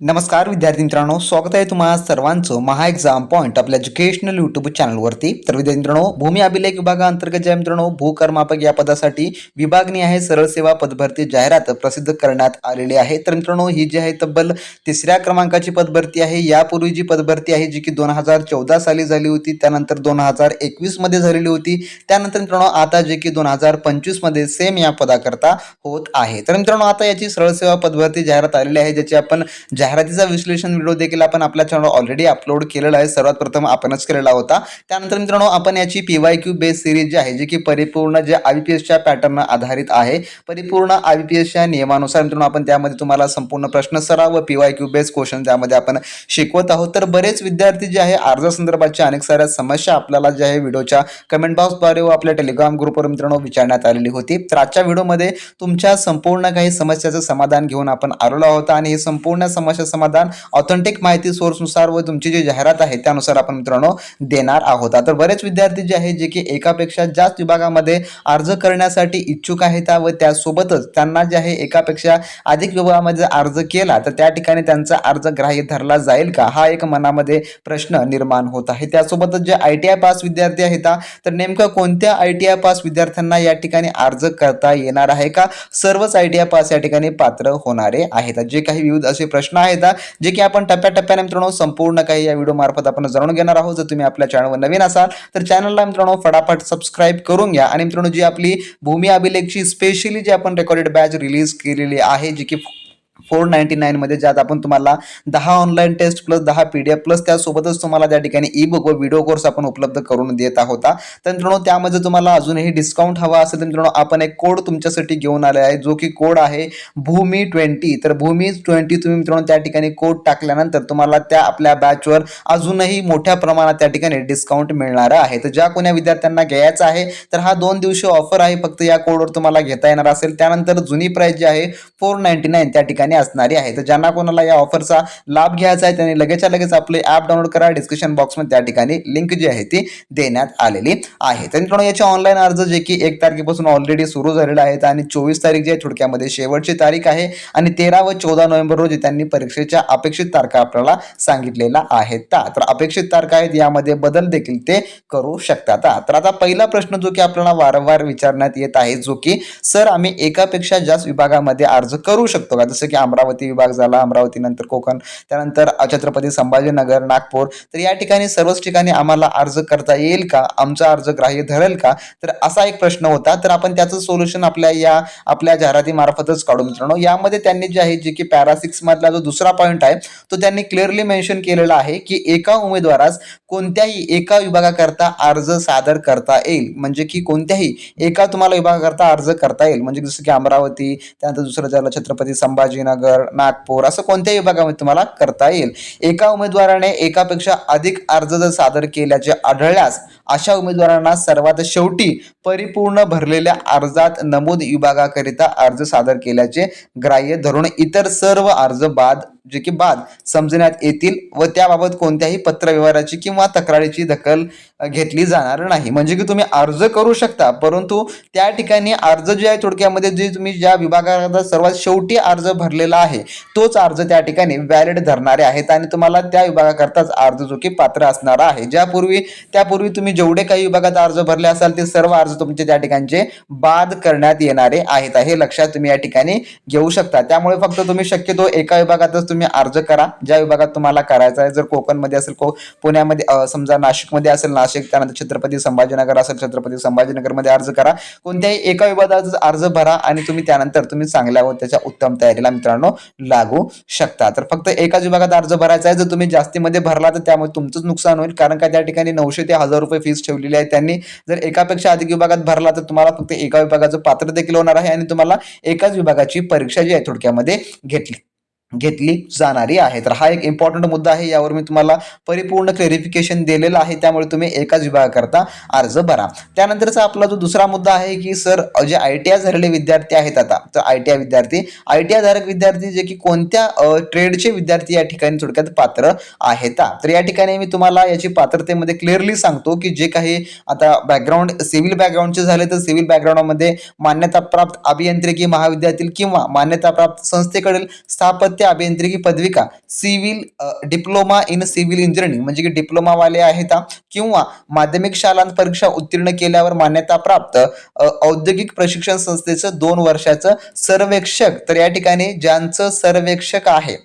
नमस्कार विद्यार्थी मित्रांनो. स्वागत आहे तुम्हा सर्वांचं महा एक्झाम पॉईंट आपल्या एज्युकेशनल यूट्यूब चॅनलवरती तर विद्यार्थी मित्रांनो भूमी अभिलेख विभागाअंतर्गत ज्या मित्रांनो भूकर्मापक या पदासाठी विभागणी आहे. सरळ सेवा पदभरती जाहिरात प्रसिद्ध करण्यात आलेली आहे. तर मित्रांनो ही जी आहे तब्बल तिसऱ्या क्रमांकाची पदभरती आहे. यापूर्वी जी पदभरती आहे जी की दोन हजार चौदा साली झाली होती त्यानंतर दोन हजार एकवीसमध्ये झालेली होती. त्यानंतर मित्रांनो आता जे की दोन हजार पंचवीसमध्ये सेम या पदाकरता होत आहे. तर मित्रांनो आता याची सरळ सेवा पदभरती जाहिरात आलेली आहे ज्याची आपण जाहिरातीचा विश्लेषण व्हिडिओ देखील आपण आपल्या चॅनल ऑलरेडी अपलोड केलेला आहे. सर्वात प्रथम आपणच केलेला होता. त्यानंतर मित्रांनो आपण याची P Y Q base series जी आहे जी की परिपूर्ण जे आय पी एसच्या पॅटर्न आधारित आहे. परिपूर्ण आय पी एसच्या नियमानुसार मित्रांनो आपण त्यामध्ये तुम्हाला संपूर्ण प्रश्न सराव व P Y Q base question त्यामध्ये आपण शिकवत आहोत. तर बरेच विद्यार्थी जे आहे अर्जासंदर्भाच्या अनेक साऱ्या समस्या आपल्याला जे आहे व्हिडिओच्या कमेंट बॉक्सद्वारे व आपल्या टेलिग्राम ग्रुपवर मित्रांनो विचारण्यात आलेली होती. तर आजच्या व्हिडिओमध्ये तुमच्या संपूर्ण काही समस्याचं समाधान घेऊन आपण आलेलो आहोत आणि हे संपूर्ण समस्या समाधान ऑथेंटिक माहिती सोर्सनुसार व तुमची जी जाहिरात आहे त्यानुसार आपण मित्रांनो देणार आहोत. तर बरेच विद्यार्थी जे आहे जे की एकापेक्षा जास्त विभागामध्ये अर्ज करण्यासाठी इच्छुक आहेत व त्यासोबतच त्यांना जे आहे एकापेक्षा अधिक विभागामध्ये अर्ज केला तर त्या ठिकाणी त्यांचा अर्ज ग्राह्य धरला जाईल का? हा एक मनामध्ये प्रश्न निर्माण होत आहे. त्यासोबतच जे आय टी आय पास विद्यार्थी आहेत तर नेमकं कोणत्या आय टी आय पास विद्यार्थ्यांना या ठिकाणी अर्ज करता येणार आहे का? सर्वच आय टी आय पास या ठिकाणी पात्र होणारे आहेत. जे काही विविध असे प्रश्न आहेत जे की आपण टप्प्याटप्प्याने मित्रांनो संपूर्ण काही या व्हिडिओ मार्फत आपण जाणून घेणार आहोत. जर तुम्ही आपल्या चॅनलवर नवीन असाल तर चॅनलला मित्रांनो फटाफट सबस्क्राईब करून घ्या. आणि मित्रांनो जी आपली भूमी अभिलेखची स्पेशली जी आपण रेकॉर्डेड बॅच रिलीज केलेली आहे जी की फोर नाईन्टी नाईनमध्ये ज्यात आपण तुम्हाला दहा ऑनलाईन टेस्ट प्लस दहा पी डी एफ प्लस त्यासोबतच तुम्हाला त्या ठिकाणी ई बुक व व्हिडिओ कोर्स आपण उपलब्ध करून देत आहोत. तर मित्रांनो त्यामध्ये तुम्हाला अजूनही डिस्काउंट हवा असेल तर मित्रांनो आपण एक कोड तुमच्यासाठी घेऊन आले आहे जो की कोड आहे भूमी ट्वेंटी तर भूमी ट्वेंटी तुम्ही मित्रांनो त्या ठिकाणी कोड टाकल्यानंतर तुम्हाला त्या आपल्या बॅचवर अजूनही मोठ्या प्रमाणात त्या ठिकाणी डिस्काउंट मिळणार आहे. तर ज्या कोण्या विद्यार्थ्यांना घ्यायचा आहे तर हा दोन दिवशी ऑफर आहे फक्त या कोडवर तुम्हाला घेता येणार असेल. त्यानंतर जुनी प्राईस जी आहे फोर नाईन्टी नाईन त्या ठिकाणी असणारी आहे. तर ज्यांना कोणाला या ऑफरचा लाभ घ्यायचा आहे त्यांनी लगेचच्या लगेच आपले ॲप डाउनलोड करा. डिस्क्रिप्शन बॉक्समध्ये त्या ठिकाणी लिंक जी आहे ती देण्यात आलेली आहे. तर मित्रांनो याचे ऑनलाईन अर्ज जे की एक तारखेपासून ऑलरेडी सुरू झालेले आहेत आणि चोवीस तारीख जी आहे थोडक्यामध्ये शेवटची तारीख आहे आणि तेरा व चौदा नोव्हेंबर रोजी त्यांनी परीक्षेच्या अपेक्षित तारखा आपल्याला सांगितलेल्या आहेत. तर अपेक्षित तारखा आहेत यामध्ये बदल देखील ते करू शकतात. तर आता पहिला प्रश्न जो की आपल्याला वारंवार विचारण्यात येत आहे जो की सर आम्ही एकापेक्षा जास्त विभागामध्ये अर्ज करू शकतो का? जसं की अमरावती विभाग झाला अमरावती नंतर कोकण त्यानंतर छत्रपती संभाजीनगर नागपूर. तर या ठिकाणी सर्वच ठिकाणी आम्हाला अर्ज करता येईल का? आमचा अर्ज ग्राह्य धरेल का? तर असा एक प्रश्न होता. तर आपण त्याचं सोल्युशन आपल्या या आपल्या जाहिरातीमार्फतच काढू मित्रांनो. यामध्ये त्यांनी जे आहे जे की पॅरा सिक्स मधला जो दुसरा पॉईंट आहे तो त्यांनी क्लिअरली मेन्शन केलेला आहे की एका उमेदवारास कोणत्याही एका विभागाकरता अर्ज सादर करता येईल. म्हणजे की कोणत्याही एका तुम्हाला विभागाकरता अर्ज करता येईल. म्हणजे जसं की अमरावती त्यानंतर दुसरं झालं छत्रपती संभाजी संभाजीनगर नागपूर असं कोणत्याही विभागामध्ये तुम्हाला करता येईल. एका उमेदवाराने एकापेक्षा अधिक अर्ज जर सादर केल्याचे आढळल्यास अशा उमेदवारांना सर्वात शेवटी परिपूर्ण भरलेल्या अर्जात नमूद विभागाकरिता अर्ज सादर केल्याचे ग्राह्य धरून इतर सर्व अर्ज बाद जे की बाद समजण्यात येतील व त्याबाबत कोणत्याही पत्रव्यवहाराची किंवा तक्रारीची दखल घेतली जाणार नाही. म्हणजे की तुम्ही अर्ज करू शकता परंतु त्या ठिकाणी अर्ज जे आहे थोडक्यामध्ये जे तुम्ही ज्या विभागाचा सर्वात शेवटी अर्ज भरलेला आहे तोच अर्ज त्या ठिकाणी व्हॅलिड धरणारे आहेत आणि तुम्हाला त्या विभागाकरताच अर्ज जो की पात्र असणार आहे. ज्यापूर्वी त्यापूर्वी तुम्ही जेवढे काही विभागात अर्ज भरले असाल ते सर्व अर्ज तुमचे त्या ठिकाणचे बाद करण्यात येणारे आहेत. हे लक्षात तुम्ही या ठिकाणी घेऊ शकता. त्यामुळे फक्त तुम्ही शक्यतो एका विभागातच तुम्ही अर्ज करा. ज्या विभागात तुम्हाला करायचा आहे जर कोकणमध्ये असेल को पुण्यामध्ये समजा नाशिकमध्ये असेल नाशिक त्यानंतर छत्रपती संभाजीनगर असेल छत्रपती संभाजीनगरमध्ये अर्ज करा. कोणत्याही एका विभागाचा अर्ज भरा आणि तुम्ही त्यानंतर तुम्ही चांगल्या व त्याच्या उत्तम तयारीला मित्रांनो लागू शकता. तर फक्त एकाच विभागात अर्ज भरायचा आहे. जर तुम्ही जास्तीमध्ये भरला तर त्यामुळे तुमचंच नुकसान होईल. कारण का त्या ठिकाणी नऊशे ते हजार रुपये फीस ठेवलेली आहे त्यांनी. जर एकापेक्षा अधिक विभागात भरला तर तुम्हाला फक्त एका विभागाचं पात्र देखील होणार आहे आणि तुम्हाला एकाच विभागाची परीक्षा जी आहे थोडक्यामध्ये घेतली. घेतली जाणारी आहे. तर हा एक इम्पॉर्टंट मुद्दा आहे. यावर मी तुम्हाला परिपूर्ण क्लेरिफिकेशन दिलेलं आहे. त्यामुळे तुम्ही एकाच विभागाकरता अर्ज भरा. त्यानंतरचा आपला जो दुसरा मुद्दा आहे की सर जे आय टी आय झालेले विद्यार्थी आहेत आता. तर आय टी आय विद्यार्थी आय टी आय धारक विद्यार्थी जे की कोणत्या ट्रेडचे विद्यार्थी या ठिकाणी थोडक्यात पात्र आहेत. तर या ठिकाणी मी तुम्हाला याची पात्रतेमध्ये क्लिअरली सांगतो की जे काही आता बॅकग्राऊंड सिव्हिल बॅकग्राऊंडचे झाले तर सिव्हिल बॅकग्राऊंडमध्ये मान्यताप्राप्त अभियांत्रिकी महाविद्यालयातील किंवा मान्यताप्राप्त संस्थेकडील स्थापत्य कोणत्या अभियांत्रिकी पदविका civil diploma in civil engineering म्हणजे की डिप्लोमावाले आहेत किंवा माध्यमिक शालांत परीक्षा उत्तीर्ण केल्यावर मान्यता प्राप्त औद्योगिक प्रशिक्षण संस्थेचं दोन वर्षाचं सर्वेक्षक तर या ठिकाणी ज्यांचं सर्वेक्षक आहे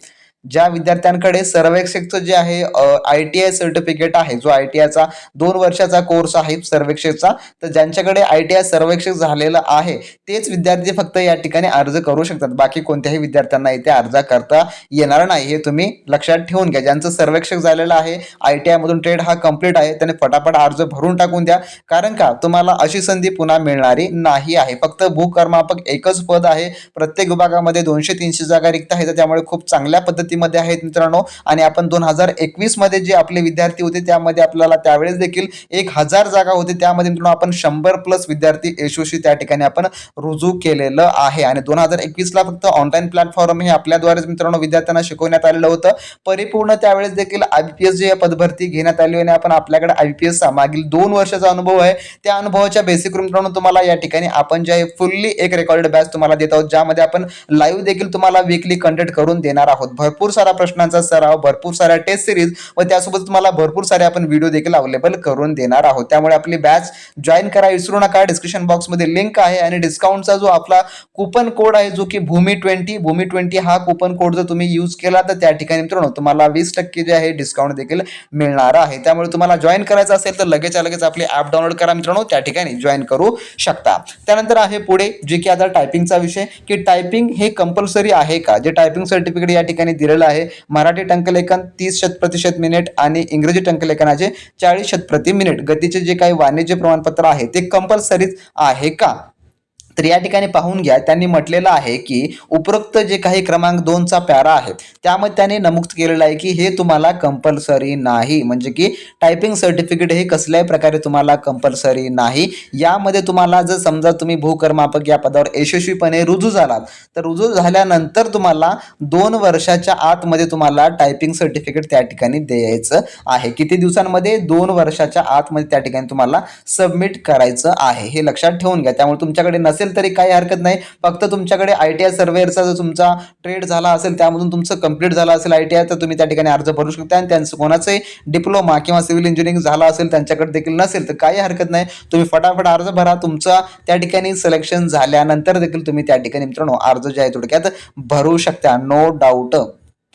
ज्या विद्यार्थ्यांकडे सर्वेक्षकचं जे आहे आय टी आय सर्टिफिकेट आहे जो आय टी आयचा दोन वर्षाचा कोर्स आहे सर्वेक्षकचा तर ज्यांच्याकडे आय टी आय सर्वेक्षक झालेलं आहे तेच विद्यार्थी फक्त या ठिकाणी अर्ज करू शकतात. बाकी कोणत्याही विद्यार्थ्यांना इथे अर्ज करता येणार नाही हे तुम्ही लक्षात ठेवून घ्या. ज्यांचं सर्वेक्षक झालेलं आहे आय टी आयमधून ट्रेड हा कंप्लीट आहे त्याने फटाफट अर्ज भरून टाकून द्या. कारण का? तुम्हाला अशी संधी पुन्हा मिळणारी नाही आहे. फक्त भूकर्मापक एकच पद आहे. प्रत्येक विभागामध्ये दोनशे तीनशे जागा रिक्त आहे तर त्यामुळे खूप चांगल्या पद्धती स्थितीमध्ये आहेत मित्रांनो. आणि आपण दोन हजार एकवीसमध्ये जे आपले विद्यार्थी होते त्यामध्ये आपल्याला त्यावेळेस देखील एक हजार जागा होते. त्यामध्ये मित्रांनो आपण शंभर प्लस विद्यार्थी यशस्वी त्या ठिकाणी आपण रुजू केलेलं आहे. आणि दोन हजार एकवीसला फक्त ऑनलाईन प्लॅटफॉर्म हे आपल्याद्वारेच मित्रांनो विद्यार्थ्यांना शिकवण्यात आलेलं होतं. परिपूर्ण त्यावेळेस देखील आय पी एस जे पदभरती घेण्यात आली आणि आपण आपल्याकडे आय पी एसचा मागील दोन वर्षाचा अनुभव आहे. त्या अनुभवाच्या बेसिक मित्रांनो तुम्हाला या ठिकाणी आपण जे आहे फुल्ली एक रेकॉर्डेड बॅच तुम्हाला देत आहोत. ज्यामध्ये आपण लाईव्ह देखील तुम्हाला वीकली कंटेंट करून देणार आहोत. भरपूर सारा प्रश्नांचा सराव भरपूर साऱ्या टेस्ट सिरीज व त्यासोबत तुम्हाला भरपूर सारे आपण व्हिडिओ देखील अवेलेबल करून देणार आहोत. त्यामुळे आपली बॅच जॉईन करा. विसरू नका. डिस्क्रिप्शन बॉक्समध्ये लिंक आहे आणि डिस्काउंटचा जो आपला कुपन कोड आहे जो की भूमी ट्वेंटी भूमी ट्वेंटी हा कुपन कोड जर तुम्ही यूज केला तर त्या ठिकाणी मित्रांनो तुम्हाला वीस टक्के जे आहे डिस्काउंट देखील मिळणार आहे. त्यामुळे तुम्हाला जॉईन करायचं असेल तर लगेच लगेच आपली ॲप डाउनलोड करा मित्रांनो. त्या ठिकाणी जॉईन करू शकता. त्यानंतर आहे पुढे जे की आता टायपिंगचा विषय की टायपिंग हे कंपल्सरी आहे का? जे टायपिंग सर्टिफिकेट या ठिकाणी दिलेलं आहे. मराठी टंकलेखन तीस शत प्रतिशत मिनिट आणि इंग्रजी टंकलेखनाचे चाळीस शत प्रति मिनिट गतीचे जे काही वाणिज्य प्रमाणपत्र आहे ते कंपल्सरीच आहे का? तर या ठिकाणी पाहून घ्या त्यांनी म्हटलेलं आहे की उपरोक्त जे काही क्रमांक दोनचा पॅरा आहे त्यामध्ये त्यांनी नमूद केलेलं आहे की हे तुम्हाला कंपल्सरी नाही. म्हणजे की टायपिंग सर्टिफिकेट हे कसल्याही प्रकारे तुम्हाला कंपल्सरी नाही. यामध्ये तुम्हाला जर समजा तुम्ही भूकर्मापक या पदावर यशस्वीपणे रुजू झालात तर रुजू झाल्यानंतर तुम्हाला दोन वर्षाच्या आतमध्ये तुम्हाला टायपिंग सर्टिफिकेट त्या ठिकाणी द्यायचं आहे. किती दिवसांमध्ये? दोन वर्षाच्या आतमध्ये त्या ठिकाणी तुम्हाला सबमिट करायचं आहे. हे लक्षात ठेवून घ्या. त्यामुळे तुमच्याकडे नसेल तरी काही हरकत नाही. फक्त तुमच्याकडे आय टी आय सर्वेअरचा जर तुमचा ट्रेड झाला असेल त्यामधून तुमचं कंप्लीट झालं असेल आय टी आय तर तुम्ही त्या ठिकाणी अर्ज भरू शकता. आणि त्यांचं कोणाचंही डिप्लोमा किंवा सिव्हिल इंजिनिअरिंग झाला असेल त्यांच्याकडे देखील नसेल तर काही हरकत नाही. तुम्ही फटाफट अर्ज भरा. तुमचा त्या ठिकाणी सिलेक्शन झाल्यानंतर देखील तुम्ही त्या ठिकाणी मित्रांनो अर्ज जे आहे थोडक्यात भरू शकता. नो डाऊट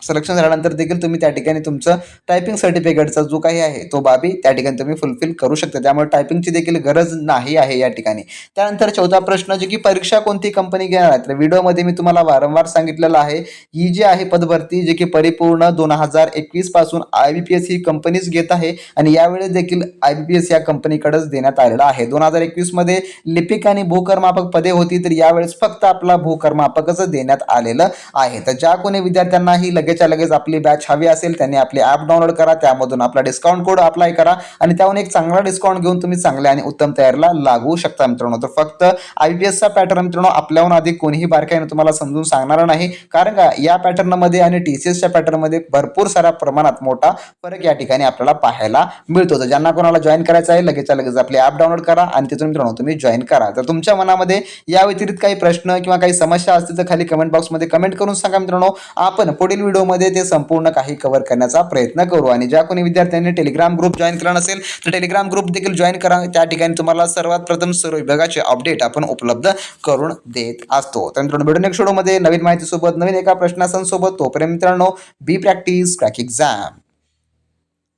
सिलेक्शन झाल्यानंतर देखील तुम्ही त्या ठिकाणी तुमचं टायपिंग सर्टिफिकेटचा जो काही आहे तो बाबी त्या ठिकाणी तुम्ही फुलफिल करू शकता. त्यामुळे टायपिंगची देखील गरज नाही आहे या ठिकाणी. त्यानंतर चौथा प्रश्न जे की परीक्षा कोणती कंपनी घेणार आहे? तर व्हिडिओमध्ये मी तुम्हाला वारंवार सांगितलेलं आहे ही जी आहे पदभरती जे की परिपूर्ण दोन हजार एकवीसपासून आय बी पी एस ही कंपनीच घेत आहे आणि यावेळेस देखील आय बी पी एस या कंपनीकडेच देण्यात आलेलं आहे. दोन हजार एकवीसमध्ये लिपिक आणि भूकर्मापक पदे होती तर यावेळेस फक्त आपला भूकर्मापकच देण्यात आलेलं आहे. तर ज्या कोणी विद्यार्थ्यांना ही लगेचच्या लगेच आपली बॅच हवी असेल त्यांनी आपली ॲप डाउनलोड करा त्यामधून आपला डिस्काउंट कोड अप्लाय करा आणि त्याहून एक चांगला डिस्काउंट घेऊन तुम्ही चांगल्या आणि उत्तम तयारीला लागू शकता मित्रांनो. तर फक्त आय पी एसचा पॅटर्न मित्रांनो आपल्याहून अधिक कोणीही बारकाईने तुम्हाला समजून सांगणार नाही. कारण का या पॅटर्नमध्ये आणि टी सी एसच्या पॅटर्नमध्ये भरपूर साऱ्या प्रमाणात मोठा फरक या ठिकाणी आपल्याला पाहायला मिळतो. तर ज्यांना कोणाला जॉईन करायचं आहे लगेचच्या लगेच आपली ॲप डाउनलोड करा आणि तिथून मित्रांनो तुम्ही जॉईन करा. तर तुमच्या मनामध्ये या व्यतिरिक्त काही प्रश्न किंवा काही समस्या असतील तर खाली कमेंट बॉक्समध्ये कमेंट करून सांगा मित्रांनो. आपण पुढील व्हिडिओ व्हिडिओमध्ये ते संपूर्ण काही कव्हर करण्याचा प्रयत्न करू. आणि ज्या कोणी विद्यार्थ्यांनी टेलिग्राम ग्रुप जॉईन केला नसेल तर टेलिग्राम ग्रुप देखील जॉईन करा. त्या ठिकाणी तुम्हाला सर्वात प्रथम सर्व विभागाचे अपडेट आपण उपलब्ध करून देत असतो. तर मित्रांनो भेटून एक शोडोमध्ये नवीन माहितीसोबत नवीन एका प्रश्नासंसोबत. तोपर्यंत मित्रांनो बी प्रॅक्टिस क्रॅक एक्झाम